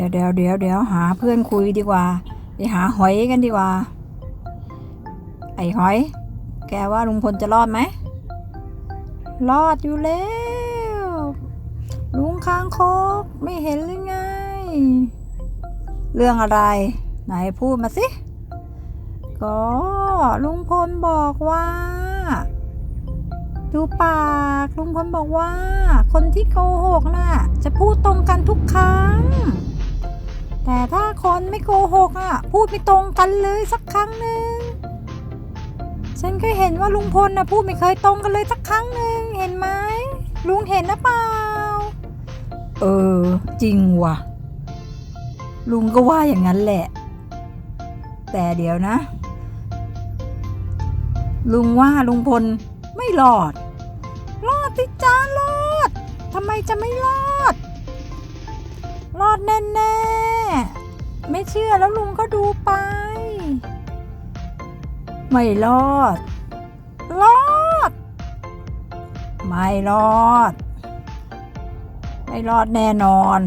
ดี๋ยวเดี๋ยวเดี๋ยวเดี๋ยวหาเพื่อนคุยดีกว่าไปหาหอยกันดีกว่า ไอ้หอย แกว่าลุงพลจะรอดไหมรอดอยู่แล้วลุงค้างคกไม่เห็นหรือไง เรื่องอะไร ไหนพูดมาสิ ก็ลุงพลบอกว่า ดูปากลุงพลบอกว่า คนที่โกหกน่ะ จะพูดตรงกันทุกครั้ง แต่ถ้าคนไม่โกหกอะ พูดไม่ตรงกันเลยสักครั้งหนึ่งฉันก็เห็นว่าลุงพลนะพูดไม่เคยตรงกันเลยสักครั้งหนึ่งเห็นไหมลุงเห็นนะเปล่า เออ จริงว่ะ ลุงก็ว่าอย่างนั้นแหละ แต่เดี๋ยวนะ ลุงว่าลุงพลไม่รอด รอดสิจ้ารอดทำไมจะไม่รอด รอดแน่ๆ ไม่เชื่อแล้วลุงก็ดูไป ไม่รอด รอด ไม่รอด ไม่รอดแน่นอน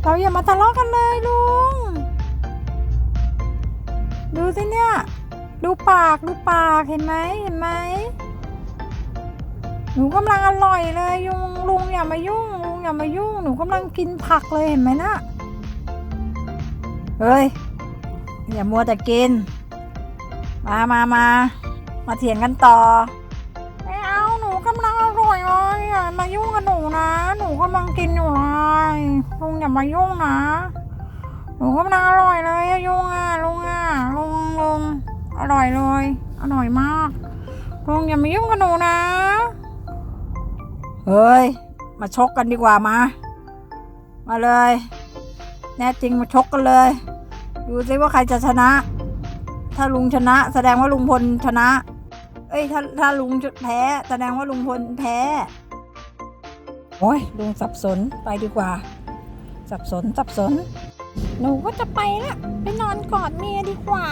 เราอย่ามาทะเลาะกันเลยลุง ดูสิเนี่ย ดูปากดูปากเห็นไหมเห็นไหมหนูกำลังอร่อยเลยยุงลุงอย่ามายุ่ง มายุ่งหนูกำลังกินผักเลยเห็นไหมนะเฮ้ยอย่ามัวแต่กิน มามามามาเถียงกันต่อไม่เอาหนูกำลังอร่อยเลยอย่ามายุ่งกับหนูนะ หนูกำลังกินอยู่เลยลุงอย่ามายุ่งนะ หนูกำลังอร่อยเลยอะยุงอะลุงอะลุงลุงอร่อยเลย อร่อยมากลุงอย่ามายุ่งกับหนูนะ เฮ้ย มาชกกันดีกว่ามา มาเลย แน่จริงมาชกกันเลย ดูซิว่าใครจะชนะ ถ้าลุงชนะ แสดงว่าลุงพลชนะ เอ้ยถ้าถ้าลุงแพ้ แสดงว่าลุงพลแพ้ โอ้ยลุงสับสนไปดีกว่า สับสนสับสน หนูก็จะไปละไปนอนกอดเมียดีกว่า